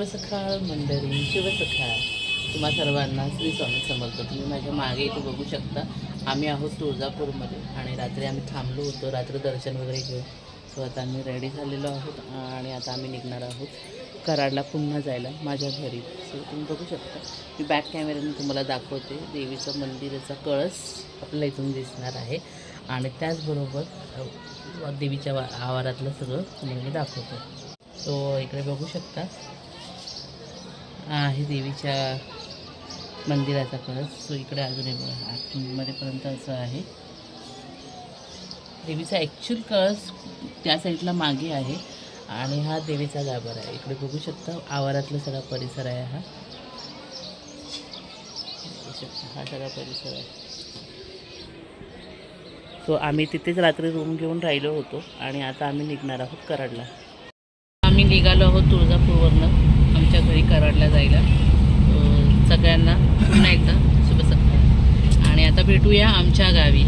शिवसखाळ मंडळी शिवसखाळ तुम्हा सर्वांना श्री स्वामी समर्थ. तुम्ही माझ्या मागे इथे बघू शकता. आम्ही आहोत तुळजापूरमध्ये आणि रात्री आम्ही थांबलो होतो रात्र दर्शन वगैरे घेऊन. सो आता आम्ही रेडी झालेलो आहोत आणि आता आम्ही निघणार आहोत कराडला पुन्हा जायला माझ्या घरी. सो तुम्ही बघू शकता. मी बॅक कॅमेऱ्याने तुम्हाला दाखवते. देवीचं मंदिराचा कळस आपल्याला इथून दिसणार आहे. आणि त्याचबरोबर देवीच्या वा- आवारातलं सगळं तुम्हाला मी दाखवतो. सो इकडे बघू शकता. आहे देवीच्या मंदिराचा कळस सो इकडे अजून एक बघा, आतमध्येपर्यंत असं आहे. देवीचा ॲक्च्युअल कळस त्या साईडला मागे आहे. आणि हा देवीचा गाभार आहे. इकडे बघू शकता आवारातला सगळा परिसर आहे हा. हा सगळा परिसर आहे. सो आम्ही तिथेच रात्री रूम घेऊन राहिलो होतो. आणि आता आम्ही निघणार आहोत कराडला. आम्ही निघालो आहोत तुळजापूरवरनं. आमच्या घरी कराडला जायला. सगळ्यांना पुन्हा एकदा शुभ सकाळ. आणि आता भेटूया आमच्या गावी.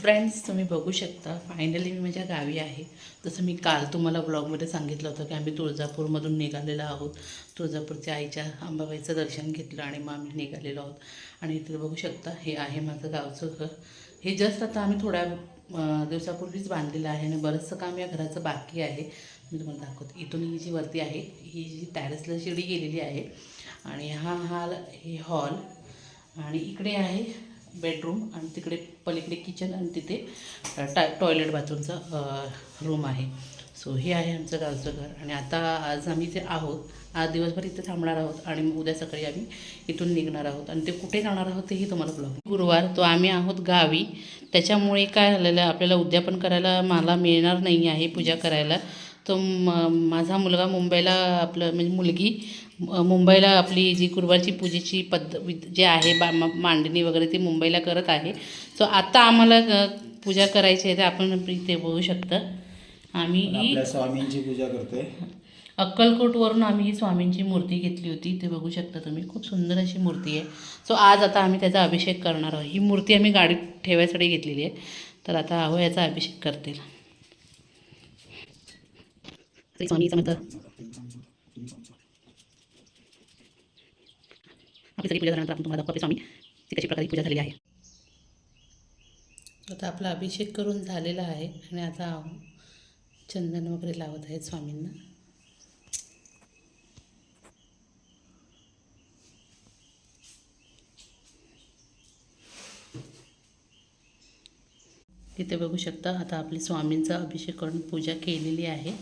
फ्रेंड्स तुम्ही बघू शकता फायनली मी माझ्या गावी आहे. जसं मी काल तुम्हाला ब्लॉगमध्ये सांगितलं होतं की आम्ही तुळजापूरमधून निघालेलो आहोत. तुळजापूरच्या आईच्या अंबाबाईचं दर्शन घेतलं आणि मग आम्ही निघालेलो आहोत. आणि इथे बघू शकता हे आहे माझं गावचं घर. हे जस्ट आता आम्ही थोड्या दिवसापूर्वीच बांधलेलं आहे आणि बरंचसं काम या घराचं बाकी आहे. मी तुम्हाला दाखवते. इथून ही जी वरती आहे ही जी टॅरेसला शिडी गेलेली आहे आणि हा हाल हे हॉल आणि इकडे आहे बेडरूम आणि तिकडे पलीकडे किचन आणि तिथे अ, टा टॉयलेट बाथरूमचा रूम आहे. सो हे आहे आमचं गावचं घर आणि आता आज आम्ही इथे आहोत. आज दिवसभर इथे थांबणार आहोत आणि मग उद्या सकाळी आम्ही इथून निघणार आहोत. आणि ते कुठे जाणार आहोत तेही तुम्हाला ब्लॉग गुरुवार तो आम्ही आहोत गावी. त्याच्यामुळे काय झालेलं आहे आपल्याला उद्यापन करायला मला मिळणार नाही आहे पूजा करायला. तो म माझा मुलगा मुंबईला आपलं म्हणजे मुलगी मुंबईला आपली जी गुरुवारची पूजेची पद्ध जे आहे बा मांडणी वगैरे ती मुंबईला करत आहे. सो आता आम्हाला पूजा करायची आहे तर आपण इथे बघू शकतं. आम्ही स्वामींची पूजा करतोय. अक्कलकोटवरून आम्ही ही स्वामींची मूर्ती घेतली होती. ते बघू शकता तुम्ही खूप सुंदर अशी मूर्ती आहे. सो आज आता आम्ही त्याचा अभिषेक करणार आहोत. ही मूर्ती आम्ही गाडीत ठेवायसाठी घेतलेली आहे. तर आता आहो याचा अभिषेक करतील. आपली सगळी पूजा झाल्यानंतर आपण तुम्हाला स्वामी. ती कशी प्रकारे पूजा झालेली आहे. आता आपला अभिषेक करून झालेला आहे आणि आता चंदन वगैरे लावत आहेत स्वामींना. इथे बघू शकता. आता आपली स्वामींचा अभिषेक करून पूजा केलेली आहे.